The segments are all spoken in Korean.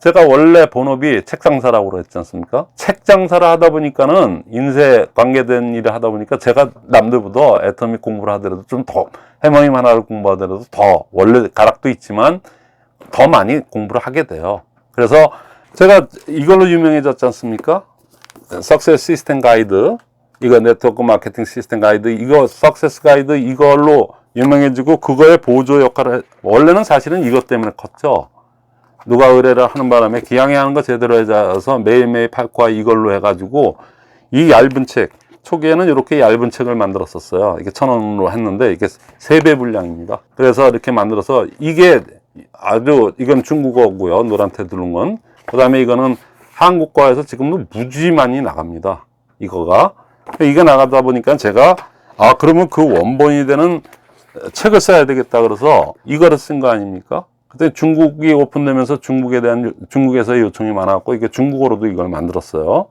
제가 원래 본업이 책장사라고 그랬지 않습니까? 책장사를 하다 보니까는 인쇄 관계된 일을 하다 보니까 제가 남들보다 애터미 공부를 하더라도 좀 더 해머임 하나를 공부하더라도 더 원래 가락도 있지만 더 많이 공부를 하게 돼요. 그래서 제가 이걸로 유명해졌지 않습니까? 석세스 시스템 가이드 이거 네트워크 마케팅 시스템 가이드 이거 석세스 가이드 이걸로 유명해지고 그거의 보조 역할을 해- 원래는 사실은 이것 때문에 컸죠. 누가 의뢰를 하는 바람에 기왕에 하는 거 제대로 해서 매일매일 팔과 이걸로 해가지고 이 얇은 책 초기에는 이렇게 얇은 책을 만들었었어요. 이게 천 원으로 했는데 이게 세 배 분량입니다. 그래서 이렇게 만들어서 이게 아주 이건 중국어고요. 노란테 두른 건. 그다음에 이거는 한국과에서 지금도 무지 많이 나갑니다. 이거가 이게 나가다 보니까 제가 아 그러면 그 원본이 되는 책을 써야 되겠다 그래서 이거를 쓴 거 아닙니까? 그때 중국이 오픈되면서 중국에 대한 요- 중국에서의 요청이 많았고 이게 중국어로도 이걸 만들었어요.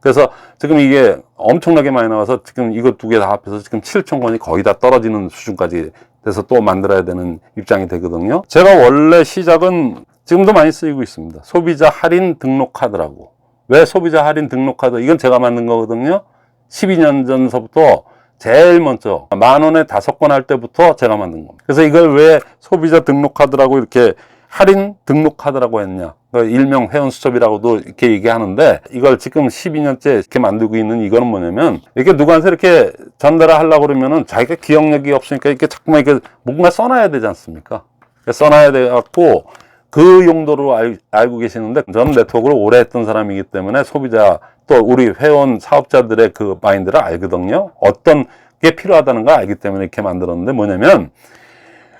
그래서 지금 이게 엄청나게 많이 나와서 지금 이거 두개 다 합해서 지금 7천 권이 거의 다 떨어지는 수준까지 돼서 또 만들어야 되는 입장이 되거든요. 제가 원래 시작은 지금도 많이 쓰이고 있습니다. 소비자 할인 등록 카드라고. 왜 소비자 할인 등록 카드? 이건 제가 만든 거거든요. 12년 전서부터 제일 먼저 만 원에 다섯 건 할 때부터 제가 만든 겁니다. 그래서 이걸 왜 소비자 등록 카드라고 이렇게 할인 등록 카드라고 했냐? 그러니까 일명 회원 수첩이라고도 이렇게 얘기하는데 이걸 지금 12년째 이렇게 만들고 있는 이거는 뭐냐면 이렇게 누구한테 이렇게 전달을 하려고 그러면은 자기가 기억력이 없으니까 이렇게 자꾸만 이렇게 뭔가 써놔야 되지 않습니까? 써놔야 돼 갖고 그 용도로 알, 알고 계시는데 저는 네트워크를 오래 했던 사람이기 때문에 소비자 또 우리 회원 사업자들의 그 마인드를 알거든요. 어떤 게 필요하다는 걸 알기 때문에 이렇게 만들었는데 뭐냐면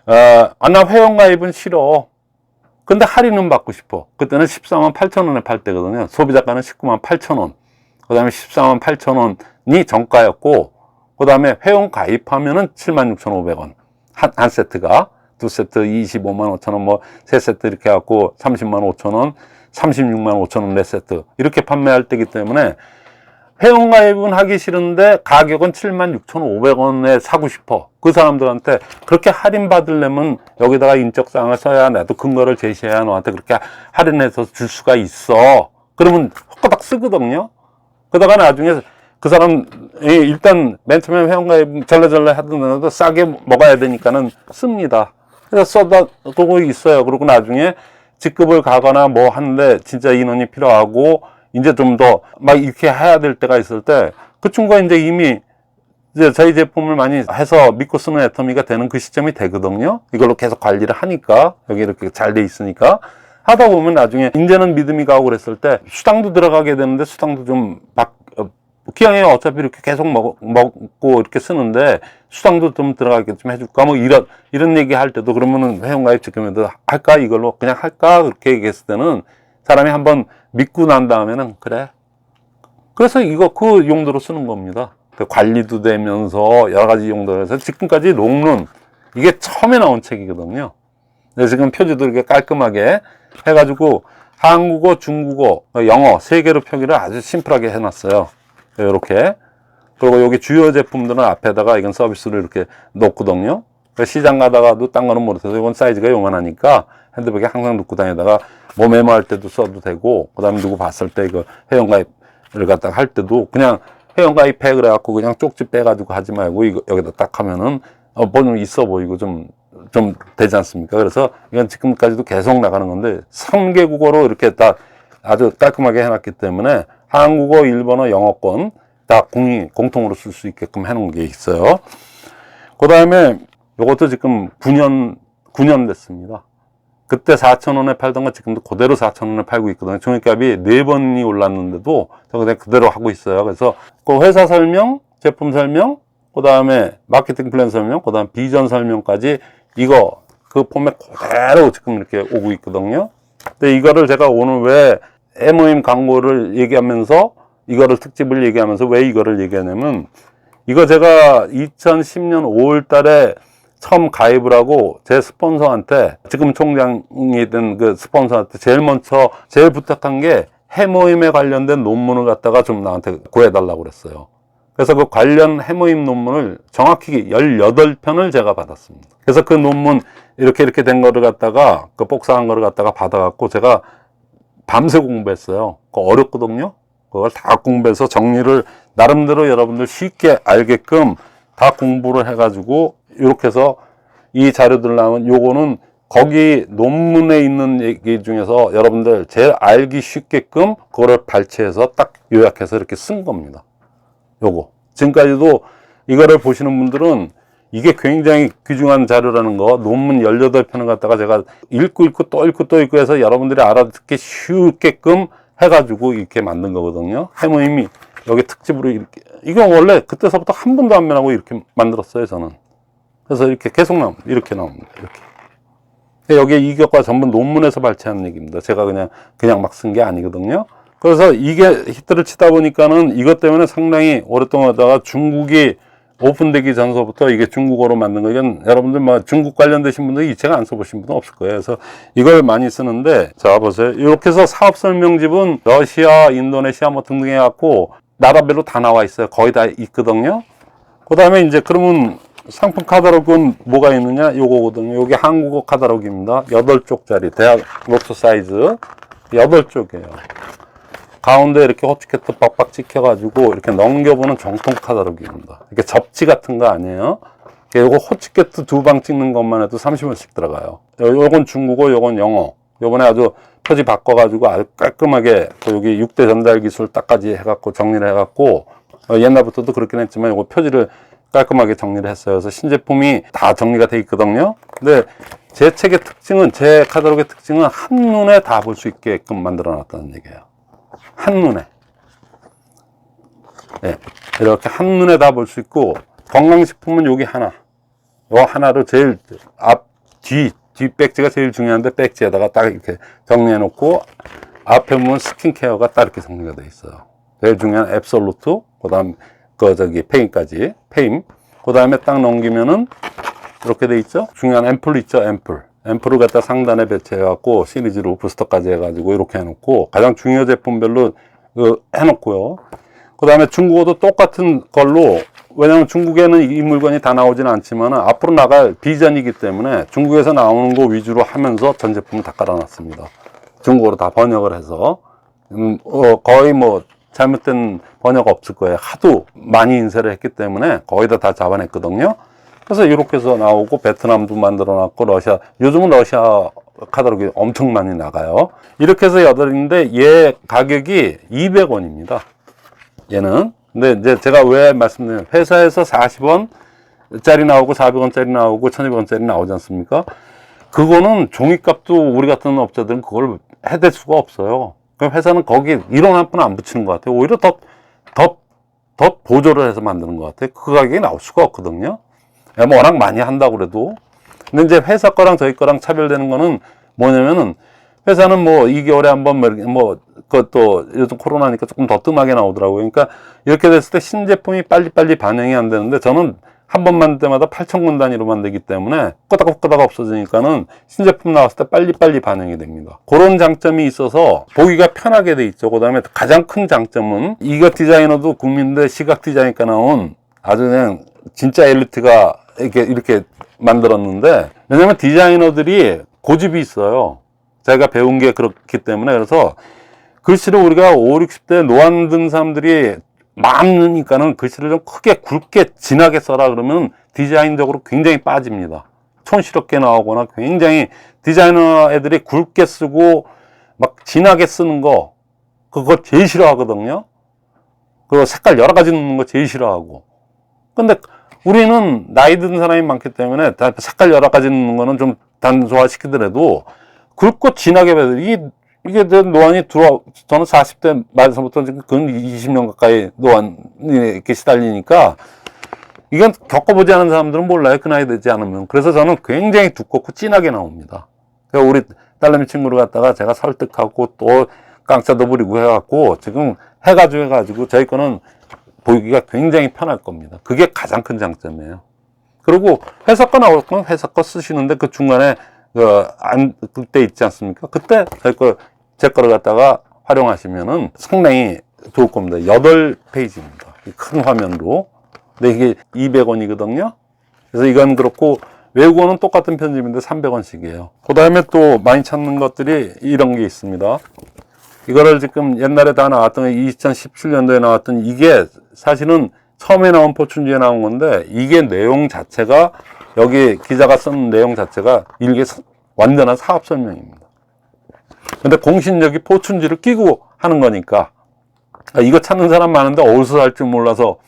어, 아, 나 회원 가입은 싫어. 근데 할인은 받고 싶어. 그때는 14만 8천 원에 팔 때거든요. 소비자가는 19만 8천 원. 그 다음에 14만 8천 원이 정가였고, 그 다음에 회원 가입하면은 7만 6,500원. 한, 한 세트가. 두 세트 25만 5천 원, 뭐, 세 세트 이렇게 해갖고 30만 5천 원, 36만 5천 원 네 세트. 이렇게 판매할 때기 때문에 회원 가입은 하기 싫은데 가격은 76,500원에 사고 싶어. 그 사람들한테 그렇게 할인 받으려면 여기다가 인적사항을 써야 나도 근거를 제시해야 너한테 그렇게 할인해서 줄 수가 있어. 그러면 헛가닥 쓰거든요. 그러다가 나중에 그 사람이 일단 맨 처음에 회원가입 절레절레 하던 데 싸게 먹어야 되니까는 씁니다. 그래서 써다 그거 있어요. 그리고 나중에 직급을 가거나 뭐 하는데 진짜 인원이 필요하고 이제 좀 더 막 이렇게 해야 될 때가 있을 때 그 친구가 이제 이미 이제 저희 제품을 많이 해서 믿고 쓰는 애터미가 되는 그 시점이 되거든요. 이걸로 계속 관리를 하니까 여기 이렇게 잘 돼 있으니까 하다 보면 나중에 이제는 믿음이 가고 그랬을 때 수당도 들어가게 되는데 수당도 좀 박, 어, 기왕에 어차피 이렇게 계속 먹, 먹고 이렇게 쓰는데 수당도 좀 들어가게 좀 해줄까 뭐 이런 이런 얘기 할 때도 그러면은 회원가입 지금에도 할까 이걸로 그냥 할까 그렇게 얘기했을 때는 사람이 한번 믿고 난 다음에는 그래 그래서 이거 그 용도로 쓰는 겁니다. 그 관리도 되면서 여러 가지 용도로 해서 지금까지 롱런 이게 처음에 나온 책이거든요. 근데 지금 표지도 이렇게 깔끔하게 해가지고 한국어, 중국어, 영어 세 개로 표기를 아주 심플하게 해놨어요. 이렇게. 그리고 여기 주요 제품들은 앞에다가 이건 서비스를 이렇게 놓거든요. 그러니까 시장 가다가도 딴 거는 모르겠어서 이건 사이즈가 요만하니까 핸드백에 항상 넣고 다니다가 뭐 메모할 때도 써도 되고 그다음에 누구 봤을 때 이거 회원가입을 갖다가 할 때도 그냥 회원가입해 그래갖고 그냥 쪽지 빼가지고 하지 말고 이거 여기다 딱 하면은 어, 보면 있어 보이고 좀, 좀 되지 않습니까? 그래서 이건 지금까지도 계속 나가는 건데 3개 국어로 이렇게 딱 아주 깔끔하게 해놨기 때문에 한국어, 일본어, 영어권 다 공이, 공통으로 쓸 수 있게끔 해놓은 게 있어요. 그 다음에 이것도 지금 9년, 9년 됐습니다. 그때 4,000원에 팔던 거 지금도 그대로 4,000원에 팔고 있거든요. 종이값이 네 번이 올랐는데도 저 그냥 그대로 하고 있어요. 그래서 그 회사 설명, 제품 설명, 그 다음에 마케팅 플랜 설명, 그 다음 비전 설명까지 이거 그 포맷 그대로 지금 이렇게 오고 있거든요. 근데 이거를 제가 오늘 왜 MOM 광고를 얘기하면서 이거를 특집을 얘기하면서 왜 이거를 얘기하냐면 이거 제가 2010년 5월 달에 처음 가입을 하고 제 스폰서한테 지금 총장이 된 그 스폰서한테 제일 먼저 제일 부탁한 게 해모임에 관련된 논문을 갖다가 좀 나한테 구해달라고 그랬어요. 그래서 그 관련 해모임 논문을 정확히 18편을 제가 받았습니다. 그래서 그 논문 이렇게 이렇게 된 거를 갖다가 그 복사한 거를 갖다가 받아갖고 제가 밤새 공부했어요. 그거 어렵거든요. 그걸 다 공부해서 정리를 나름대로 여러분들 쉽게 알게끔 다 공부를 해가지고 이렇게 해서 이 자료들 나오면 요거는 거기 논문에 있는 얘기 중에서 여러분들 제일 알기 쉽게끔 그거를 발췌해서 딱 요약해서 이렇게 쓴 겁니다. 요거. 지금까지도 이거를 보시는 분들은 이게 굉장히 귀중한 자료라는 거, 논문 18편을 갖다가 제가 읽고 읽고 또 읽고 또 읽고 해서 여러분들이 알아듣기 쉽게끔 해가지고 이렇게 만든 거거든요. 해모님이 여기 특집으로 이렇게, 이거 원래 그때서부터 한 번도 안 변하고 이렇게 만들었어요, 저는. 그래서 이렇게 계속 나옵 이렇게 나옵니다. 이렇게. 여기에 이격과 전부 논문에서 발췌한 얘기입니다. 제가 그냥, 그냥 막 쓴 게 아니거든요. 그래서 이게 히트를 치다 보니까는 이것 때문에 상당히 오랫동안 하다가 중국이 오픈되기 전서부터 이게 중국어로 만든 거, 이건 여러분들 뭐 중국 관련되신 분들 이책 안 써보신 분은 없을 거예요. 그래서 이걸 많이 쓰는데, 자, 보세요. 이렇게 해서 사업 설명집은 러시아, 인도네시아 뭐 등등 해갖고 나라별로 다 나와 있어요. 거의 다 있거든요. 그 다음에 이제 그러면 상품 카탈로그는 뭐가 있느냐? 요거거든요. 요게 한국어 카탈로그입니다. 8쪽짜리 대학 노트 사이즈 8쪽이에요. 가운데 이렇게 호치케트 빡빡 찍혀가지고 이렇게 넘겨보는 정통 카탈로그입니다. 이렇게 접지 같은 거 아니에요. 요거 호치케트 두 방 찍는 것만 해도 30원씩 들어가요. 요- 요건 중국어, 요건 영어. 요번에 아주 표지 바꿔가지고 아주 깔끔하게 또 여기 6대 전달 기술 딱까지 해갖고 정리를 해갖고 어, 옛날부터도 그렇긴 했지만 요거 표지를 깔끔하게 정리를 했어요. 그래서 신제품이 다 정리가 돼 있거든요. 근데 제 책의 특징은 제 카탈로그의 특징은 한눈에 다 볼 수 있게끔 만들어 놨다는 얘기예요. 한눈에. 예, 이렇게 한눈에 다 볼 수 있고, 건강식품은 여기 하나. 요 하나를 제일 앞, 뒤, 뒤 백지가 제일 중요한데, 백지에다가 딱 이렇게 정리해 놓고, 앞에 보면 스킨케어가 딱 이렇게 정리가 돼 있어요. 제일 중요한 앱솔루트, 그 다음, 그, 저기, 페임까지, 페임. 그 다음에 딱 넘기면은, 이렇게 돼 있죠? 중요한 앰플 있죠? 앰플. 앰플을 갖다 상단에 배치해갖고 시리즈로 부스터까지 해가지고 이렇게 해놓고 가장 중요 제품별로 그 해놓고요. 그 다음에 중국어도 똑같은 걸로 왜냐하면 중국에는 이 물건이 다 나오지는 않지만 앞으로 나갈 비전이기 때문에 중국에서 나오는 거 위주로 하면서 전 제품을 다 깔아놨습니다. 중국어로 다 번역을 해서 음, 어, 거의 뭐 잘못된 번역 없을 거예요. 하도 많이 인쇄를 했기 때문에 거의 다 다 잡아냈거든요. 그래서 이렇게 해서 나오고 베트남도 만들어 놨고 러시아 요즘은 러시아 카탈로그 엄청 많이 나가요. 이렇게 해서 여덟인데 얘 가격이 200원입니다. 얘는 근데 이제 제가 왜 말씀드리면 회사에서 40원 짜리 나오고 400원짜리 나오고 1200원짜리 나오지 않습니까? 그거는 종이값도 우리 같은 업자들은 그걸 해댈 수가 없어요. 그럼 회사는 거기 이런 한푼 안 붙이는 것 같아요. 오히려 더, 더, 더 보조를 해서 만드는 것 같아요. 그 가격이 나올 수가 없거든요. 야, 뭐 워낙 많이 한다고 그래도. 근데 이제 회사 거랑 저희 거랑 차별되는 거는 뭐냐면은 회사는 뭐 2개월에 한 번, 뭐, 그것도 요즘 코로나니까 조금 더 뜸하게 나오더라고요. 그러니까 이렇게 됐을 때 신제품이 빨리빨리 반영이 안 되는데 저는 한 번 만들 때마다 8,000권 단위로 만들기 때문에 끄다가 없어지니까는 신제품 나왔을 때 빨리빨리 반영이 됩니다. 그런 장점이 있어서 보기가 편하게 돼 있죠. 그 다음에 가장 큰 장점은 이거 디자이너도 국민대 시각 디자인과 나온 아주 그냥 진짜 엘리트가 이렇게, 이렇게 만들었는데 왜냐면 디자이너들이 고집이 있어요. 제가 배운 게 그렇기 때문에 그래서 글씨를 우리가 5, 60대 노안 든 사람들이 많으니까는 글씨를 좀 크게 굵게 진하게 써라 그러면 디자인적으로 굉장히 빠집니다. 촌스럽게 나오거나 굉장히 디자이너 애들이 굵게 쓰고 막 진하게 쓰는 거 그거 제일 싫어하거든요. 그 색깔 여러 가지 넣는 거 제일 싫어하고. 근데 우리는 나이 든 사람이 많기 때문에 다 색깔 여러 가지 넣는 거는 좀 단소화시키더라도 굵고 진하게 배들 이게 이게 내 노안이 들어와 저는 40대 말서부터 지금 근 20년 가까이 노안이 이렇게 시달리니까 이건 겪어보지 않은 사람들은 몰라요. 그 나이 되지 않으면. 그래서 저는 굉장히 두껍고 진하게 나옵니다. 그러니까 우리 딸내미 친구를 갖다가 제가 설득하고 또 깡짜도 부리고 해갖고 지금 해가지고 해가지고 저희 거는 보기가 굉장히 편할 겁니다 그게 가장 큰 장점이에요 그리고 회사 거건 회사 거 쓰시는데 그 중간에 그, 안, 그때 있지 않습니까? 그때 제 거를 갖다가 활용하시면은 상당히 좋을 겁니다. 여덟 페이지입니다. 큰 화면으로. 근데 이게 200원이거든요. 그래서 이건 그렇고, 외국어는 똑같은 편집인데 300원씩이에요. 그 다음에 또 많이 찾는 것들이 이런 게 있습니다. 이거를 지금 옛날에 다 나왔던 2017년도에 나왔던 이게 사실은 처음에 나온 포춘지에 나온 건데 이게 내용 자체가 여기 기자가 쓴 내용 자체가 일개 사- 완전한 사업 설명입니다. 근데 공신력이 포춘지를 끼고 하는 거니까 아, 이거 찾는 사람 많은데 어디서 살줄 몰라서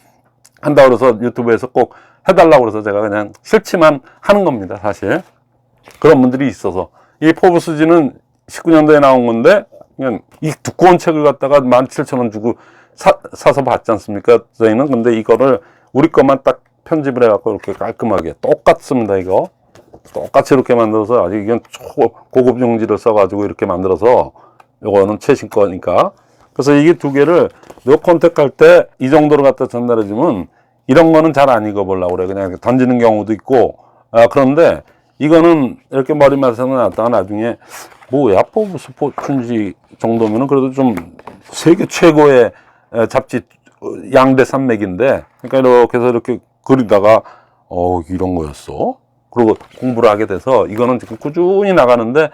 한다 그래서 유튜브에서 꼭 해달라고 그래서 제가 그냥 싫지만 하는 겁니다, 사실. 그런 분들이 있어서. 이 포브스지는 19년도에 나온 건데, 그냥 이 두꺼운 책을 갖다가 17,000원 주고 사, 사서 봤지 않습니까? 저희는. 근데 이거를 우리 것만 딱 편집을 해갖고 이렇게 깔끔하게 똑같습니다, 이거. 똑같이 이렇게 만들어서 아주 이건 초, 고급 용지를 써가지고 이렇게 만들어서 요거는 최신 거니까. 그래서 이게 두 개를 너 컨택할 때 이 정도로 갖다 전달해주면 이런 거는 잘 안 읽어보려고 그래. 그냥 던지는 경우도 있고. 아, 그런데 이거는 이렇게 머리맡에서 놨다가 나중에 뭐 야, 포브 스 포춘지 정도면은 그래도 좀 세계 최고의 에, 잡지 어, 양대 산맥인데 그러니까 이렇게 해서 이렇게 그리다가 어, 이런 거였어? 그리고 공부를 하게 돼서 이거는 지금 꾸준히 나가는데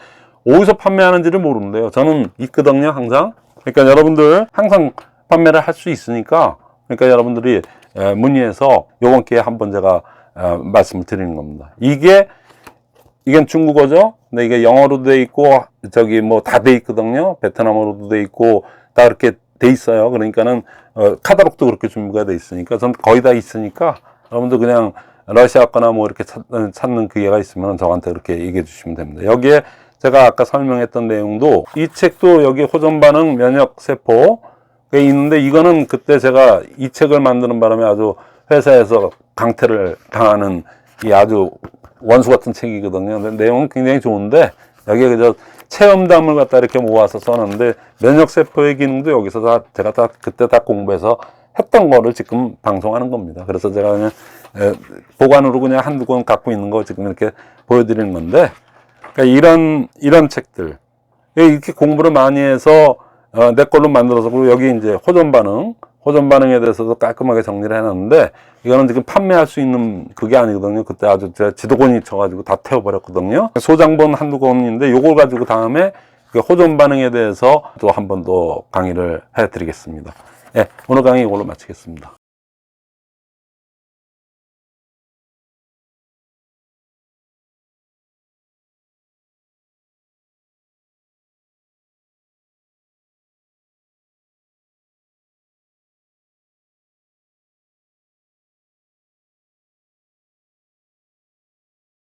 어디서 판매하는지를 모르는데요. 저는 있거든요, 항상. 그러니까 여러분들 항상 판매를 할 수 있으니까 그러니까 여러분들이 에, 문의해서 요번 기회에 한번 제가 어, 말씀을 드리는 겁니다. 이게 이건 중국어죠. 근데 이게 영어로도 돼 있고 저기 뭐 다 돼 있거든요. 베트남어로도 돼 있고 다 그렇게 돼 있어요. 그러니까는 어, 카다록도 그렇게 준비가 돼 있으니까 전 거의 다 있으니까 여러분들 그냥 러시아 거나 뭐 이렇게 찾, 찾는 기회가 있으면 저한테 그렇게 얘기해 주시면 됩니다. 여기에 제가 아까 설명했던 내용도 이 책도 여기 호전 반응 면역 세포 게 있는데 이거는 그때 제가 이 책을 만드는 바람에 아주 회사에서 강퇴를 당하는 이 아주 원수 같은 책이거든요. 근데 내용은 굉장히 좋은데 여기에 그저 체험담을 갖다 이렇게 모아서 써놨는데 면역 세포의 기능도 여기서 다 제가 다 그때 다 공부해서 했던 거를 지금 방송하는 겁니다. 그래서 제가 그냥 에, 보관으로 그냥 한두 권 갖고 있는 거 지금 이렇게 보여드리는 건데 그러니까 이런 이런 책들 이렇게 공부를 많이 해서 어, 내 걸로 만들어서 그리고 여기 이제 호전 반응 호전 반응에 대해서도 깔끔하게 정리를 해놨는데 이거는 지금 판매할 수 있는 그게 아니거든요. 그때 아주 제가 지도권이 쳐가지고 다 태워버렸거든요. 소장본 한두 권인데 요걸 가지고 다음에 그 호전 반응에 대해서 또 한 번 더 강의를 해드리겠습니다. 예, 오늘 강의 이걸로 마치겠습니다.